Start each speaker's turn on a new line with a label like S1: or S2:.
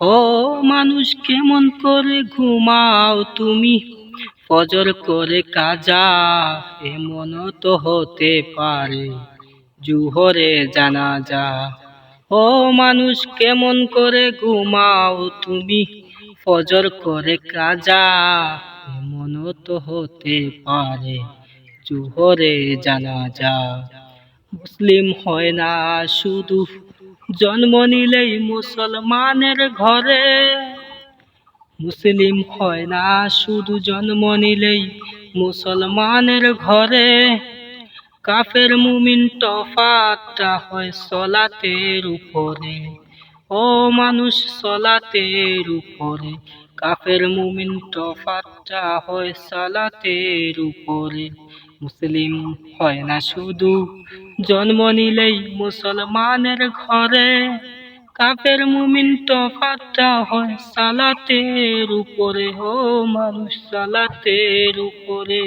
S1: ও মানুষ, কেমন করে ঘুমাও তুমি? ফজর করে কাজা এমন তো হতে পারে জুহরে জানাজা। ও মানুষ, কেমন করে ঘুমাও তুমি? ফজর করে কাজা এমন তো হতে পারে জুহরে জানাজা। মুসলিম হয় না শুধু জন্ম নিলেই মুসলমানের ঘরে। মুসলিম হয় না, শুধু জন্ম নিলেই মুসলমানের ঘরে। কাফের মুমিন তফাতটা হয় সলাতের উপরে। ও মানুষ সলাতের উপরে। কাফের মুমিন তফাতটা হয় সালাতের উপরে। মুসলিম হয় না শুধু জন্ম নিলেই মুসলমানের ঘরে। কাফের মুমিন তফাতটা হয় সালাতের উপরে, ও মানুষ সালাতের উপরে।